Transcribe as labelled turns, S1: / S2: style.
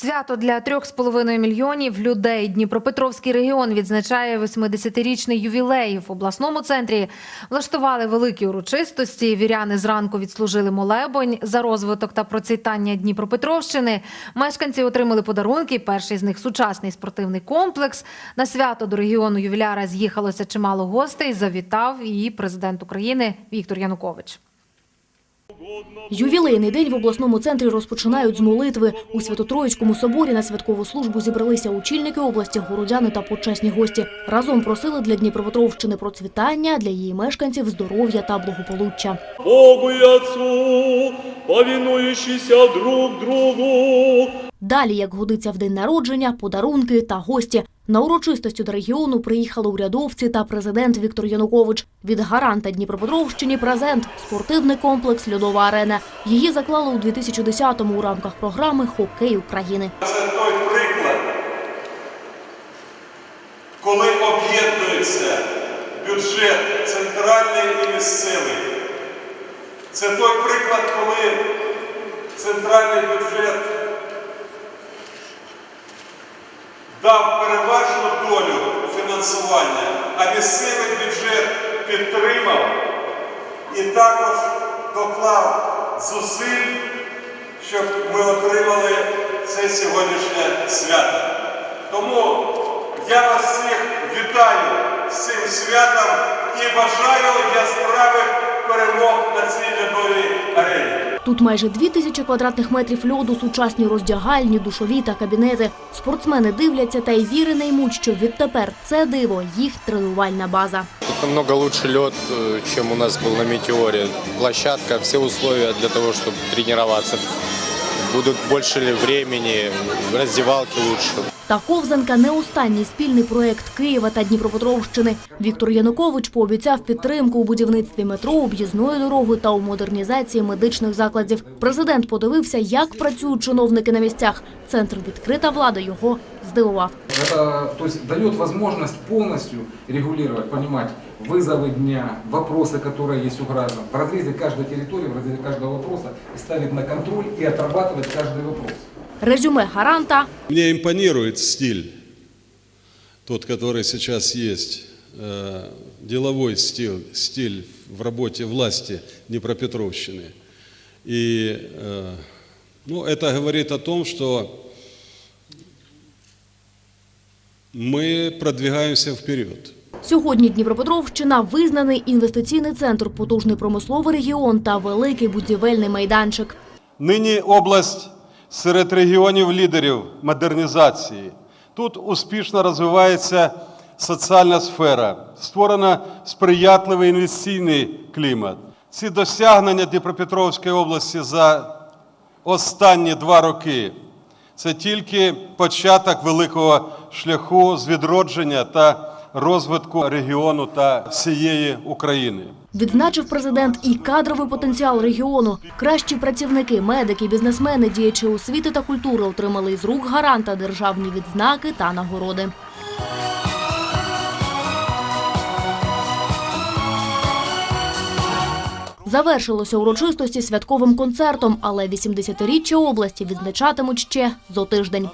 S1: Свято для трьох з половиною мільйонів людей. Дніпропетровський регіон відзначає 80-річний ювілей. В обласному центрі влаштували великі урочистості. Віряни зранку відслужили молебонь за розвиток та процвітання Дніпропетровщини. Мешканці отримали подарунки. Перший з них сучасний спортивний комплекс. На свято до регіону ювіляра з'їхалося чимало гостей. Завітав і президент України Віктор Янукович.
S2: Ювілейний день в обласному центрі розпочинають з молитви. У Свято-Троїцькому соборі на святкову службу зібралися очільники області, городяни та почесні гості. Разом просили для Дніпропетровщини процвітання, для її мешканців здоров'я та благополуччя.
S3: Богу і Отцу, повинующийся друг другу,
S2: Далі, як годиться в день народження, подарунки та гості. На урочистості до регіону приїхали урядовці та президент Віктор Янукович. Від гаранта Дніпропетровщині презент – спортивний комплекс «Льодова арена». Її заклали у 2010-му у рамках програми «Хокей України».
S4: Це той приклад, коли об'єднується бюджет центральний і місцевий. Це той приклад, коли центральний бюджет дав переважну долю фінансування, а місцевий бюджет підтримав і також доклав зусиль щоб ми отримали це сьогоднішнє свято. Тому я вас всіх вітаю з цим святом і бажаю яскравих перемог
S2: Тут майже дві тисячі квадратних метрів льоду, сучасні роздягальні, душові та кабінети. Спортсмени дивляться та й віри не ймуть, що відтепер це диво – їх тренувальна база.
S5: Тут намного лучше лед, э, чем у нас был на Метеоре. Площадка, все условия для того, чтобы тренироваться. Будут больше ли времени, раздевалки лучше.
S2: Та ковзанка – не останній спільний проєкт Києва та Дніпропетровщини. Віктор Янукович пообіцяв підтримку у будівництві метро, об'їзної дороги та у модернізації медичних закладів. Президент подивився, як працюють чиновники на місцях. Центр «Відкрита влада» його здивував.
S6: Это то есть, дает возможность полностью регулировать, понимать вызовы дня, вопросы, которые есть у граждан, в разрезе каждой территории, в разрезе каждого вопроса и ставить на контроль и отрабатывать каждый вопрос.
S2: Резюме гаранта
S7: Мне импонирует стиль, тот, который сейчас есть, э, деловой стиль, стиль в работе власти Днепропетровщины. И э, ну, это говорит о том, что мы продвигаемся вперед.
S2: Сьогодні Дніпропетровщина – визнаний інвестиційний центр, потужний промисловий регіон та великий будівельний майданчик.
S4: Нині область серед регіонів лідерів модернізації. Тут успішно розвивається соціальна сфера, створено сприятливий інвестиційний клімат. Ці досягнення Дніпропетровської області за останні два роки це тільки початок великого шляху з відродження та розвитку регіону та всієї України.
S2: Відзначив президент і кадровий потенціал регіону. Кращі працівники, медики, бізнесмени, діячі освіти та культури отримали із рук гаранта державні відзнаки та нагороди. Завершилося урочистості святковим концертом, але 80-річчя області відзначатимуть ще зо тиждень.